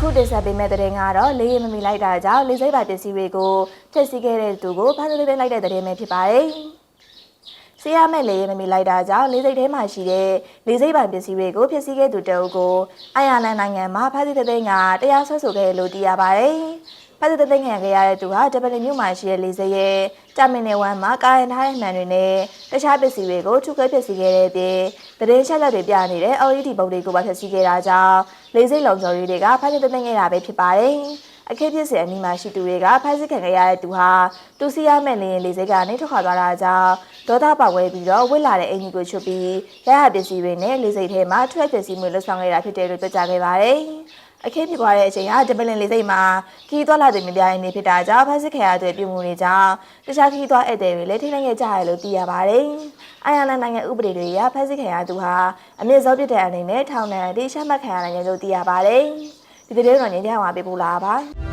အခုတင်ဆက်ပေးမယ့်သတင်းကတော့လေးရင်မမီလိုက်တာကြောင့်လေးစိတ်ပါပစ္စည်းတွေကိုဖျက်ဆီးခဲ့တဲ့သူကိုဖမ်းဆီးသိမ်းလိုက်တဲ့သတင်းပဲဖြစ်ပါတယ်။စီးရမဲ့လေးရင်မမီလိုက်တာကြောင့်လေးစိတ်ထဲမှာရှိတဲ့လေးစိတ်ပါပစ္စည်းတွေကိုဖျက်ဆီးခဲ့သူတအုပ်ကိုအိုင်ယာလန်နိုင်ငံမှာဖမ်းဆီးသိမ်းကတရားစွဲဆိုခဲ့လို့သိရပါတယ်။ ဖမ်းဆီးသိမ်းခံခဲ့ရတဲ့သူဟာဒဗလင်မြို့မှာရှိတဲ့လေးစိတ်ရဲ့တာမင်နယ်ဝမ်မှာကာရင်ထားတဲ့မှန်တွေနဲ့တခြားပစ္စည်းတွေကိုထုခွဲဖျက်ဆီးခဲ့တဲ့အပြင်သတင်းချက်လက်တွေပြနေတဲ့ LED ပုံတွေကိုပါဖျက်ဆီးခဲ့တာကြောင့်လေးစိတ်လုံခြုံရေးတွေကဖမ်းဆီးသိမ်းခဲ့တာပဲဖြစ်ပါတယ်။အခက်ဖြစ်စဉ်အနီးမှာရှိသူတွေကဖမ်းဆီးခံခဲ့ရတဲ့သူဟာတူစီရမဲ့လင်းလေးစိတ်ကနေထွက်ခွာသွားတာကြောင့်ဒေါသပေါက်ဝဲပြီးတော့ဝစ်လာတဲ့အင်ဂျီကိုချွတ်ပြီးလက်ဟာပစ္စည်းတွေနဲ့လေးစိတ်ထဲမှာထွက်ပစ္စည်းမျိုးလွတ်ဆောင်ခဲ့တာဖြစ်တယ်လို့ပြောကြားခဲ့ပါတယ်။ အခင်းဖြစ်သွားတဲ့အချိန်ဟာဒပလင်လေးစိတ်မှာခီးသွားလာသူမြပြိုင်နေဖြစ်တာကြောင့်ဖမ်းဆီးခံရတဲ့ပြည်မှုတွေကြောင့်တခြားခီးသွားဧည့်သည်တွေလည်းထိနိုင်ခဲ့ကြရတယ်လို့သိရပါတယ်။အိုင်ယာလန်နိုင်ငံဥပဒေတွေအရဖမ်းဆီးခံရသူဟာအမြင့်ဆုံးပြစ်ဒဏ်အနေနဲ့ထောင်ဒဏ်အထိရှမှတ်ခံရနိုင်တယ်လို့သိရပါတယ်။ဒီတဲ့တော့ငင်းကြအောင်ပေးပို့လာပါ။